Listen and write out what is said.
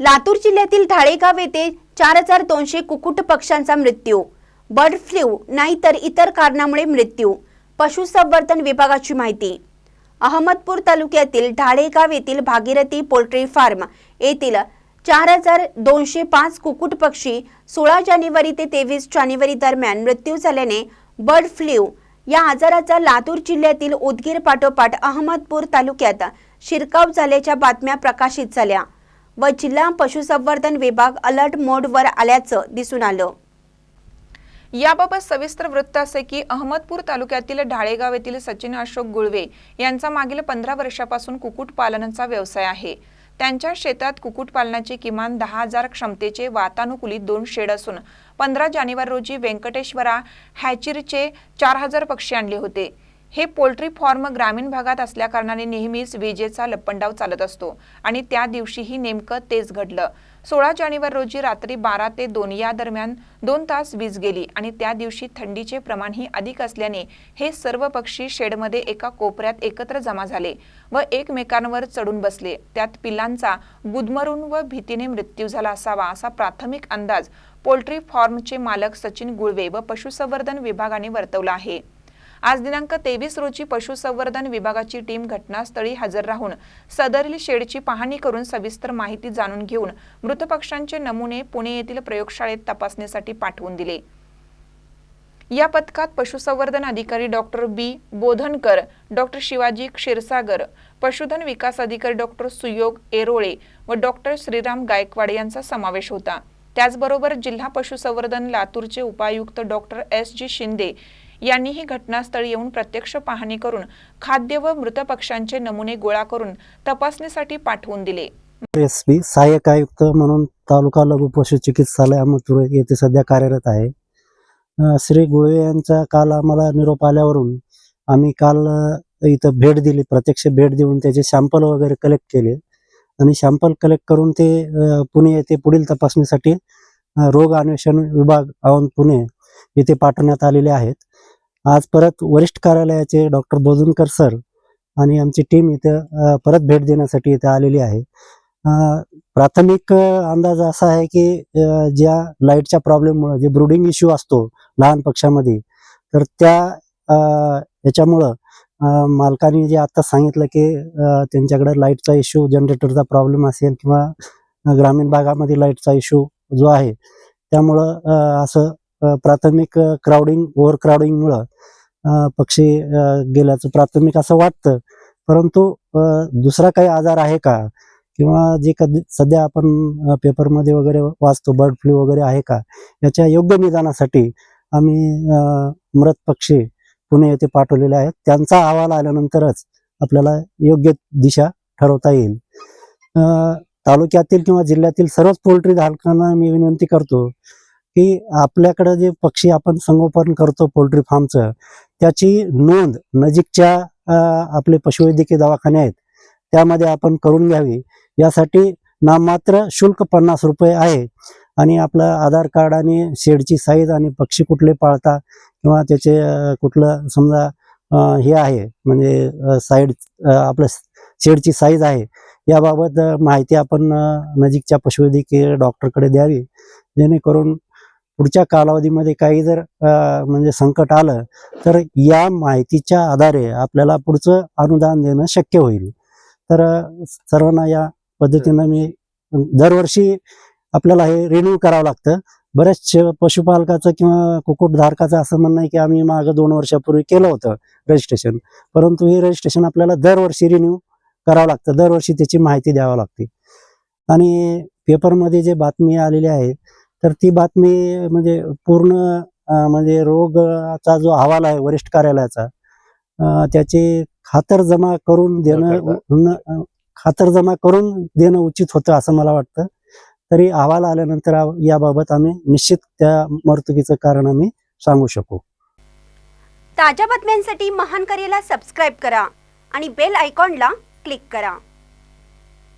लातूर जिल्ह्यातील ढाळेगाव येथे चार हजार दोनशे कुकुट पक्ष्यांचा मृत्यू. बर्ड फ्लू नाहीतर इतर कारणामुळे मृत्यू. पशुसंवर्धन विभागाची माहिती. अहमदपूर तालुक्यातील ढाळेगाव येथील भागीरथी पोल्ट्री फार्म येथील चार हजार दोनशे पाच कुकुट पक्षी सोळा जानेवारी ते तेवीस जानेवारी दरम्यान मृत्यू झाल्याने बर्ड फ्लू या आजाराचा लातूर जिल्ह्यातील उदगीर पाठोपाठ अहमदपूर तालुक्यात शिरकाव झाल्याच्या बातम्या प्रकाशित झाल्या. व जिल्हा पशुसंवर्धन विभाग अलर्ट मोडवर आल्याचं दिसून आलं. याबाबत सविस्तर वृत्त असे की अहमदपूर तालुक्यातील ढाळेगाव येथील सचिन अशोक गुळवे यांचा मागील पंधरा वर्षापासून कुक्कुटपालनाचा व्यवसाय आहे. त्यांच्या शेतात कुक्कुटपालनाचे किमान दहा हजार क्षमतेचे वातानुकूलित दोन शेड असून पंधरा जानेवारी रोजी व्यंकटेश्वरा हॅचिरचे चार हजार पक्षी आणले होते. हे पोल्ट्री फॉर्म ग्रामीण भागात असल्याकारणाने नेहमीच विजेचा लप्पंडाव चालत असतो आणि त्या दिवशीही नेमकं तेच घडलं. सोळा जानेवारी रोजी रात्री बारा ते दोन या दरम्यान दोन तास वीज गेली आणि त्या दिवशी थंडीचे प्रमाणही अधिक असल्याने हे सर्व पक्षी शेडमध्ये एका कोपऱ्यात एकत्र जमा झाले व एकमेकांवर चढून बसले. त्यात पिल्लांचा गुदमरून व भीतीने मृत्यू झाला असावा असा प्राथमिक अंदाज पोल्ट्री फॉर्मचे मालक सचिन गुळवे व पशुसंवर्धन विभागाने वर्तवला आहे. आज दिनांक तेवीस रोजी पशुसंवर्धन विभागाची टीम घटनास्थळी हजर राहून सदरील शेडची पाहणी करून सविस्तर माहिती जाणून घेऊन मृत पक्ष्यांचे नमुने पुणे येथील प्रयोगशाळेत तपासणीसाठी पाठवून दिले. या पथकात पशुसंवर्धन अधिकारी doctor B. Bodhankar doctor Shivaji Kshirsagar पशुधन विकास अधिकारी डॉक्टर सुयोग एरोळे व डॉक्टर श्रीराम गायकवाड यांचा समावेश होता. त्याचबरोबर जिल्हा पशुसंवर्धन लातूरचे उपायुक्त डॉक्टर एस जी शिंदे यांनीही घटनास्थळी येऊन प्रत्यक्ष पाहणी करून खाद्य व मृत पक्ष्यांचे नमुने गोळा करून तपासणीसाठी पाठवून दिले. एस पी सहाय्यक आयुक्त म्हणून तालुका लघु पशु चिकित्सालय अहमदपूर येथे सध्या कार्यरत आहे. श्री गुळवे यांचा काल आम्हाला निरोप आल्यावरून आम्ही काल इथं भेट दिली प्रत्यक्ष भेट देऊन त्याचे सॅम्पल वगैरे कलेक्ट केले. आणि सॅम्पल कलेक्ट करून ते पुणे येथे पुढील तपासणीसाठी रोग अन्वेषण विभाग औंध पुणे येथे पाठवण्यात आलेले आहेत. आज परत वरिष्ठ कार्यालयाचे डॉक्टर बोजुनकर सर आणि आमची टीम इथं परत भेट देण्यासाठी इथं आलेली आहे. प्राथमिक अंदाज असा आहे की ज्या लाईटच्या प्रॉब्लेममुळं जे ब्रुडिंग इश्यू असतो लहान पक्षामध्ये तर त्या अ, याच्यामुळं मालकाने जे आता सांगितलं की त्यांच्याकडे लाईटचा इश्यू जनरेटरचा प्रॉब्लेम असेल किंवा ग्रामीण भागामध्ये लाईटचा इश्यू जो आहे त्यामुळं असं प्राथमिक क्राउडिंग ओव्हर क्राऊडिंगमुळं पक्षी गेल्याचं प्राथमिक असं वाटतं. परंतु दुसरा काही आजार आहे का? किंवा जे कधी सध्या आपण पेपरमध्ये वगैरे वाचतो बर्ड फ्लू वगैरे आहे का? याच्या योग्य निदानासाठी आम्ही मृत पक्षी पुणे येथे पाठवलेले आहेत. त्यांचा अहवाल आल्यानंतरच आपल्याला योग्य दिशा ठरवता येईल. तालुक्यातील किंवा जिल्ह्यातील सर्वच पोल्ट्री धारकांना मी विनंती करतो की आपल्याकडं जे पक्षी आपण संगोपन करतो पोल्ट्री फार्मचं त्याची नोंद नजीकच्या आपले पशुवैद्यकीय दवाखाने आहेत त्यामध्ये आपण करून घ्यावी. यासाठी नाममात्र शुल्क पन्नास रुपये आहे आणि आपलं आधार कार्ड आणि शेडची साईज आणि पक्षी कुठले पाळता किंवा त्याचे कुठलं समजा हे आहे म्हणजे साईड आपलं शेडची साईज आहे याबाबत माहिती आपण नजीकच्या पशुवैद्यकीय डॉक्टरकडे द्यावी. जेणेकरून पुढच्या कालावधीमध्ये काही जर म्हणजे संकट आलं तर या माहितीच्या आधारे आपल्याला पुढचं अनुदान देणं शक्य होईल. तर सर्वांना या पद्धतीनं मी दरवर्षी आपल्याला हे रिन्यू करावं लागतं. बऱ्याच पशुपालकाचं किंवा कुक्कुटधारकाचं असं म्हणणं आहे की आम्ही मागं दोन वर्षापूर्वी केलं होतं रजिस्ट्रेशन परंतु हे रजिस्ट्रेशन आपल्याला दरवर्षी रिन्यू करावं लागतं. दरवर्षी त्याची माहिती द्यावी लागते. आणि पेपरमध्ये जे बातमी आलेली आहे तर ती बातमी म्हणजे पूर्ण म्हणजे रोगाचा जो अहवाल आहे वरिष्ठ कार्यालयाचा त्याची खातर जमा करून देणं खातर जमा करून देणं उचित होतं असं मला वाटतं. तरी अहवाल आल्यानंतर याबाबत आम्ही निश्चित त्या मर्तुकीचं कारण आम्ही सांगू शकू. ताज्या बातम्यांसाठी महान करेला सबस्क्राईब करा आणि बेल आयकॉनला क्लिक करा.